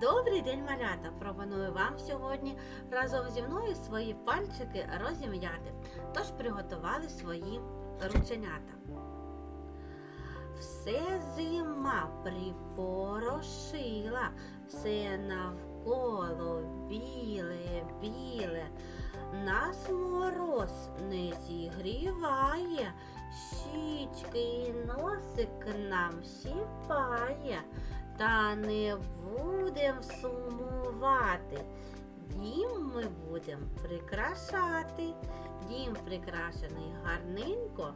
Добрий день, малята! Пропоную вам сьогодні разом зі мною свої пальчики розім'яти. Тож приготували свої рученята. Все зима припорошила, все навколо біле, біле. Нас мороз не зігріває, щічки і носик нам сіпає. Та не будем сумувати. Дім ми будем прикрашати. Дім прикрашений гарненько,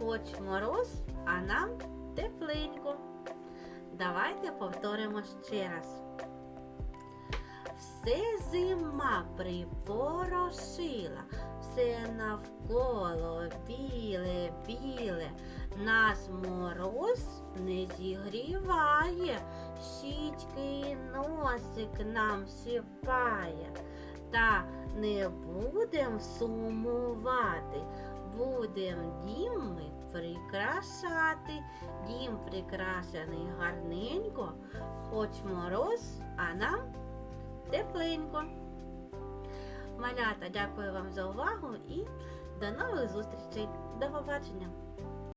хоч мороз, а нам тепленько. Давайте повторимо ще раз. Все зима припорошила, все навколо біле, біле, нас мороз не зігріває, щічки носик нам сіпає. Та не будем сумувати, будем дім прикрашати. Дім прикрашений гарненько, хоч мороз, а нам тепленько. Малята, дякую вам за увагу і до нових зустрічей. До побачення!